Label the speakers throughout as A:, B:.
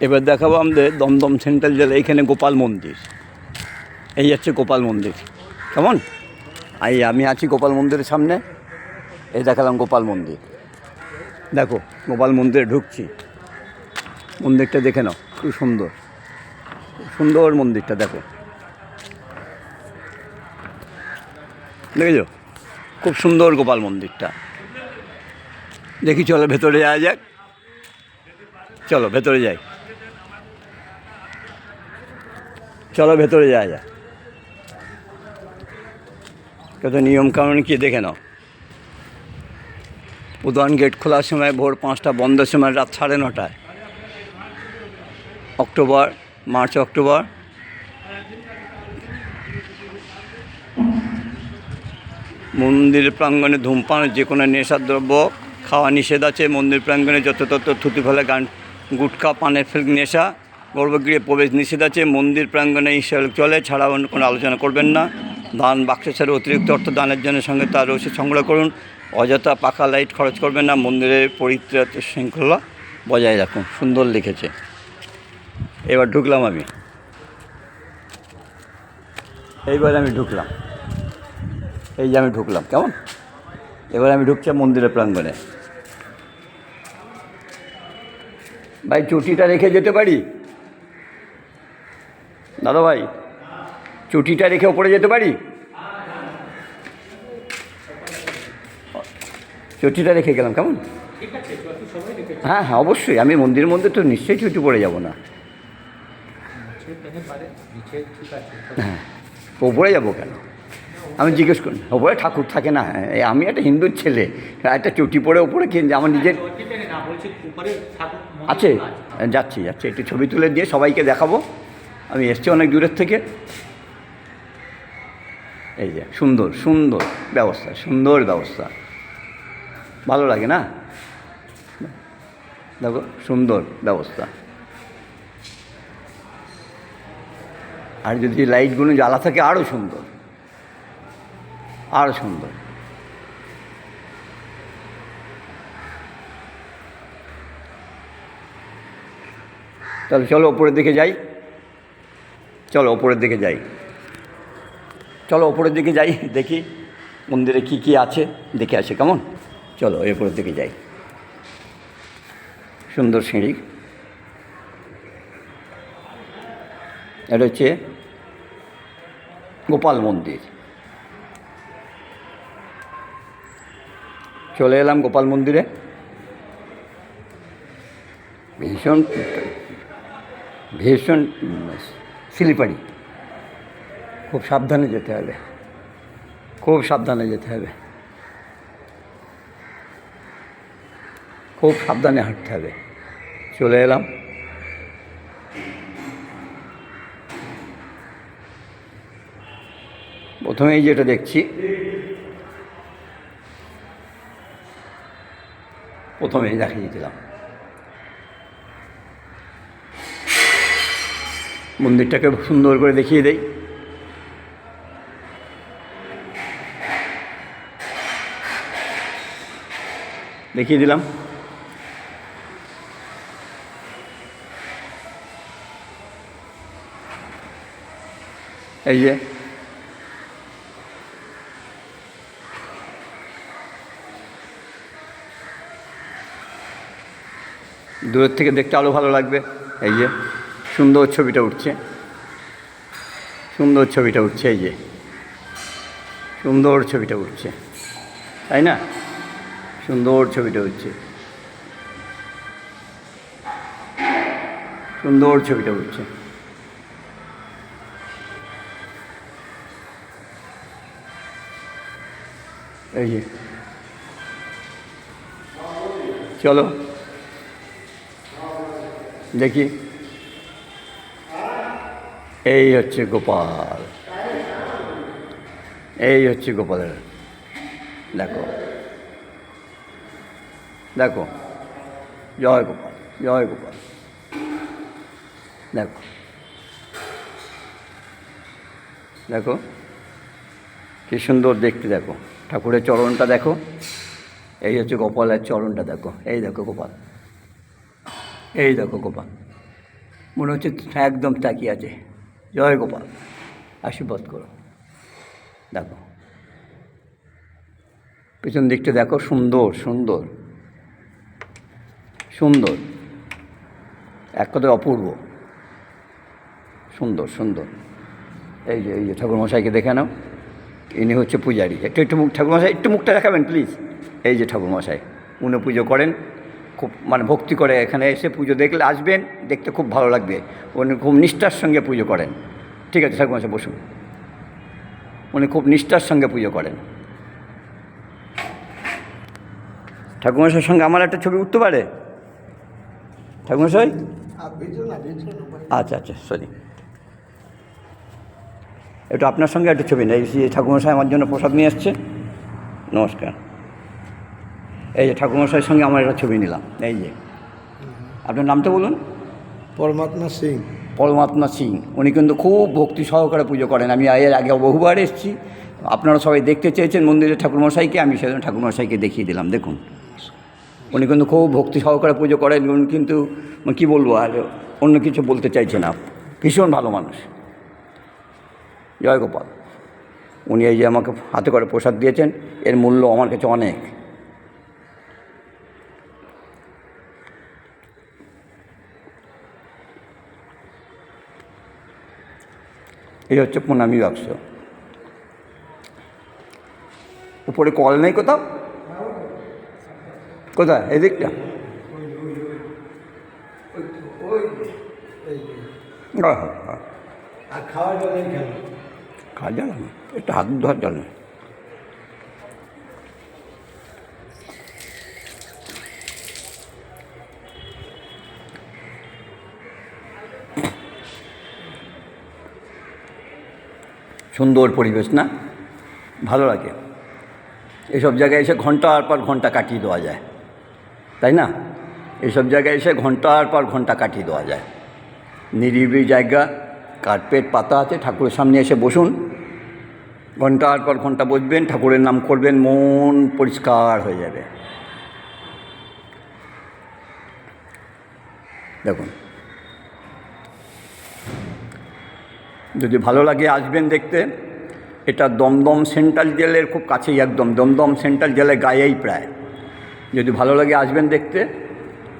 A: এবার দেখাবো আমাদের দমদম সেন্ট্রাল জেলা এখানে গোপাল মন্দির। এই হচ্ছে গোপাল মন্দির। কেমন? এই আমি আছি গোপাল মন্দিরের সামনে। এই দেখালাম গোপাল মন্দির। দেখো, গোপাল মন্দিরে ঢুকছি। মন্দিরটা দেখে নাও, খুব সুন্দর। সুন্দর মন্দিরটা, দেখো। দেখেছ? খুব সুন্দর গোপাল মন্দিরটা। দেখি চলো ভেতরে যাওয়া যাক। চলো, ভেতরে যাই। চলো ভেতরে যাওয়া যাক। কত নিয়ম কানুন কি, দেখে নাও। উদয়ন গেট খোলার সময় ভোর পাঁচটা, বন্ধের সময় রাত সাড়ে নটায়। অক্টোবর, মার্চ, অক্টোবর। মন্দির প্রাঙ্গণে ধূমপান, যে কোনো নেশাদ্রব্য খাওয়া নিষেধ আছে। মন্দির প্রাঙ্গণে যত তত থুতি ফেলে গান গুটখা পানের ফেল নেশা। গর্ভগৃহে প্রবেশ নিষেধ আছে, মন্দির প্রাঙ্গণে ঈশ্বর চলে ছাড়া অন্য কোনো আলোচনা করবেন না। দান বাক্স ছাড়া অতিরিক্ত অর্থ দানের জন্য সঙ্গে তার রসিদ সংগ্রহ করুন। অযথা পাকা লাইট খরচ করবেন না মন্দিরের পরিত্রাত শৃঙ্খলা বজায় রাখুন, সুন্দর লিখেছে। এবার ঢুকলাম আমি। এইবার আমি ঢুকলাম। এই যে আমি ঢুকলাম, কেমন? এবার আমি ঢুকছি মন্দিরের প্রাঙ্গণে। ভাই, চুটিটা রেখে যেতে পারি? দাদা ভাই চুটিটা রেখে ওপরে যেতে পারি? চুটিটা রেখে গেলাম কেমন? হ্যাঁ হ্যাঁ অবশ্যই আমি মন্দিরের মধ্যে তো নিশ্চয়ই চুটি পড়ে যাব না। হ্যাঁ ওপরে যাব কেন? আমি জিজ্ঞেস করি ওপরে ঠাকুর থাকে না আমি একটা হিন্দুর ছেলে একটা চুটি পরে ওপরে কি আমার নিজের আছে যাচ্ছি যাচ্ছি একটু ছবি তুলে দিয়ে সবাইকে দেখাবো। আমি এসছি অনেক দূরের থেকে। এই যে, সুন্দর সুন্দর ব্যবস্থা সুন্দর ব্যবস্থা। ভালো লাগে না? দেখো, সুন্দর ব্যবস্থা। আর যদি লাইটগুলো জ্বালা থাকে আরও সুন্দর। আরও সুন্দর। তাহলে চলো, ওপরের দিকে যাই। চলো ওপরের দিকে যাই। চলো ওপরের দিকে যাই, দেখি মন্দিরে কি কি আছে, দেখে আসে কেমন। চলো ওপরের দিকে যাই। সুন্দর সিঁড়ি। এটা হচ্ছে গোপাল মন্দির। চলে এলাম গোপাল মন্দিরে। ভীষণ ভীষণ স্লিপারি খুব সাবধানে যেতে হবে। খুব সাবধানে যেতে হবে। খুব সাবধানে হাঁটতে হবে। চলে এলাম। প্রথমেই যেটা দেখছি, প্রথমেই দেখিয়ে দিলাম। মন্দিরটাকে সুন্দর করে দেখিয়ে দেই। দেখিয়ে দিলাম। এই যে। দূরের থেকে দেখতে আরও ভালো লাগবে। এই যে। সুন্দর ছবিটা উঠছে। সুন্দর ছবিটা উঠছে এই যে। সুন্দর ছবিটা উঠছে। তাই না? সুন্দর ছবিটা উঠছে। সুন্দর ছবিটা উঠছে। এই যে। চলো। দেখি। এই হচ্ছে গোপাল। এই হচ্ছে গোপালের। দেখো। দেখো। জয় গোপাল জয় গোপাল। দেখো। দেখো। কি সুন্দর দেখতে দেখো। ঠাকুরের চরণটা দেখো। এই হচ্ছে গোপালের চরণটা দেখো। এই দেখো গোপাল। এই দেখো গোপাল। মনে হচ্ছে একদম তাকিয়ে আছে। জয় গোপাল। আশীর্বাদ করো। দেখো। পেছন দিকটা দেখো, সুন্দর সুন্দর। সুন্দর। এক কথায় অপূর্ব। সুন্দর সুন্দর। এই যে এই যে ঠাকুরমশাইকে দেখে নাও। ইনি হচ্ছে পূজারী। একটু একটু মুখ ঠাকুরমশাই একটু মুখটা দেখাবেন, প্লিজ। এই যে ঠাকুরমশাই উনি পুজো করেন। খুব মানে ভক্তি করে এখানে এসে পুজো দেখলে আসবেন, দেখতে খুব ভালো লাগবে। উনি খুব নিষ্ঠার সঙ্গে পুজো করেন। ঠিক আছে ঠাকুরমশাই বসুন। উনি খুব নিষ্ঠার সঙ্গে পুজো করেন। ঠাকুরমশাইয়ের সঙ্গে আমার একটা ছবি উঠতে পারে? ঠাকুরমশাই আচ্ছা আচ্ছা সরি। একটু আপনার সঙ্গে একটা ছবি নেই, এই ঠাকুরমশাই আমার জন্য প্রসাদ নিয়ে আসছে। নমস্কার। এই যে ঠাকুরমশাইয়ের সঙ্গে আমার একটা ছবি নিলাম এই যে। আপনার নামটা বলুন?
B: পরমাত্মা সিং।
A: পরমাত্মা সিং উনি কিন্তু খুব ভক্তি সহকারে পুজো করেন। আমি এর আগে বহুবার এসেছি আপনারা সবাই দেখতে চেয়েছেন মন্দিরের ঠাকুরমশাইকে আমি সেজন্য ঠাকুরমশাইকে দেখিয়ে দিলাম দেখুন। উনি কিন্তু খুব ভক্তি সহকারে পুজো করেন উনি কিন্তু মানে কী বলব আর অন্য কিছু বলতে চাইছে না। ভীষণ ভালো মানুষ। জয় গোপাল। উনি এই যে আমাকে হাতে করে প্রসাদ দিয়েছেন এর মূল্য আমার কাছে অনেক। এই হচ্ছে প্রণামী বাক্স। উপরে কল নেই কোথাও? কোথায়? এদিকটা?
B: খাওয়ার
A: খাওয়া জল একটু হাত ধোয়ার জল সুন্দর পরিবেশ, না? ভালো লাগে। এসব জায়গায় এসে ঘণ্টার পর ঘণ্টা কাটিয়ে দেওয়া যায়। তাই না? এসব জায়গায় এসে ঘণ্টার পর ঘণ্টা কাটিয়ে দেওয়া যায়। নিরিবিলি জায়গা, কার্পেট, পাতা আছে, ঠাকুরের সামনে এসে বসুন। ঘণ্টার পর ঘণ্টা বসবেন, ঠাকুরের নাম করবেন, মন পরিষ্কার হয়ে যাবে। দেখুন। যদি ভালো লাগে আসবেন দেখতে, এটা দমদম সেন্ট্রাল জেলের খুব কাছেই একদম, দমদম সেন্ট্রাল জেলের গায়েই প্রায়। যদি ভালো লাগে আসবেন দেখতে,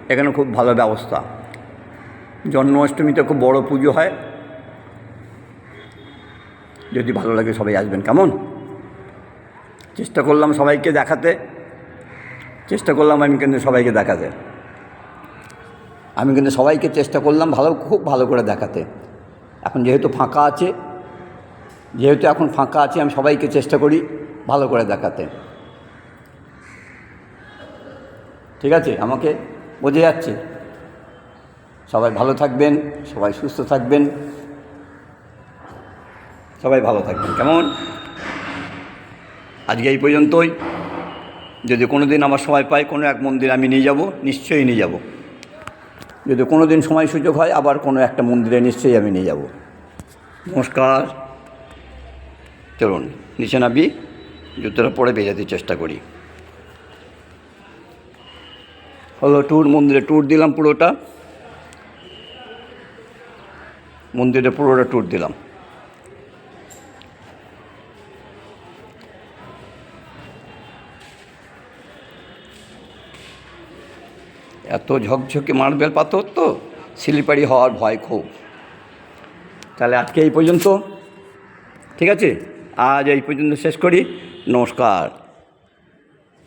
A: এখানে খুব ভালো ব্যবস্থা। জন্মাষ্টমীতে খুব বড় পুজো হয়। যদি ভালো লাগে সবাই আসবেন, কেমন? চেষ্টা করলাম সবাইকে দেখাতে। চেষ্টা করলাম আমি কিন্তু সবাইকে দেখাতে। আমি কিন্তু সবাইকে চেষ্টা করলাম ভালো, খুব ভালো করে দেখাতে। এখন যেহেতু ফাঁকা আছে, যেহেতু এখন ফাঁকা আছে, আমি সবাইকে চেষ্টা করি ভালো করে দেখাতে। ঠিক আছে? আমাকে বোঝা যাচ্ছে? সবাই ভালো থাকবেন, সবাই সুস্থ থাকবেন। সবাই ভালো থাকবেন, কেমন? আজকে এই পর্যন্তই। যদি কোনো দিন আমার সময় পাই, কোনো এক মন্দির আমি নিয়ে যাব, নিশ্চয়ই নিয়ে যাব। যদি কোনো দিন সময় সুযোগ হয়, আবার কোনো একটা মন্দিরে নিশ্চয়ই আমি নিয়ে যাব। নমস্কার। চলুন, নিচে নাবি জুতোটা পরে বেজাতে চেষ্টা করি। হলো ট্যুর মন্দিরে ট্যুর দিলাম পুরোটা। মন্দিরে পুরোটা ট্যুর দিলাম। এত ঝকঝকে মার্বেল পাথর তো স্লিপারি হওয়ার ভয় খুব। তাহলে আজকে এই পর্যন্ত, ঠিক আছে? আজ এই পর্যন্ত শেষ করি। নমস্কার।